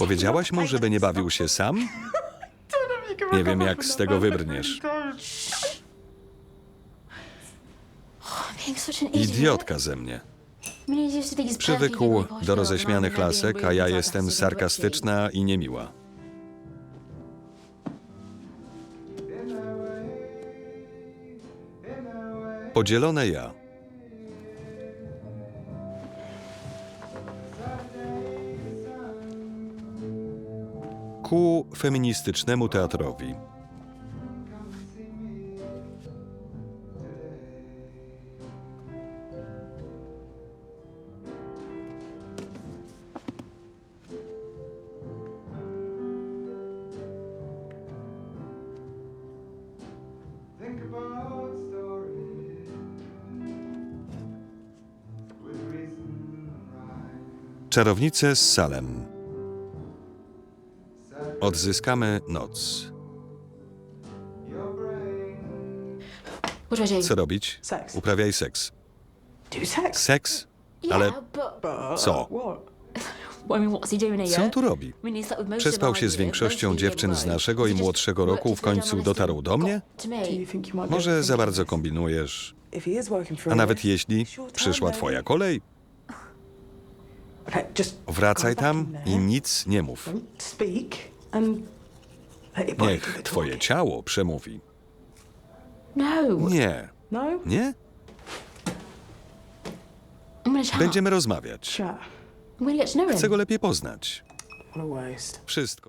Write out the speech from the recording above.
Powiedziałaś mu, żeby nie bawił się sam? Nie wiem, jak z tego wybrniesz. Idiotka ze mnie. Przywykł do roześmianych lasek, a ja jestem sarkastyczna i niemiła. Podzielone ja. Ku feministycznemu teatrowi. Czarownice z Salem. Odzyskamy noc. Co robić? Seks. Uprawiaj seks. Do sex? Seks? ale- Co? Co on tu robi? Przespał się z większością dziewczyn z naszego i młodszego roku w końcu dotarł do mnie? Może za bardzo kombinujesz. A nawet jeśli przyszła twoja kolej, wracaj tam i nic nie mów. do Niech twoje ciało przemówi. No, Nie, No? nie? Będziemy rozmawiać. Chcę go lepiej poznać. Wszystko.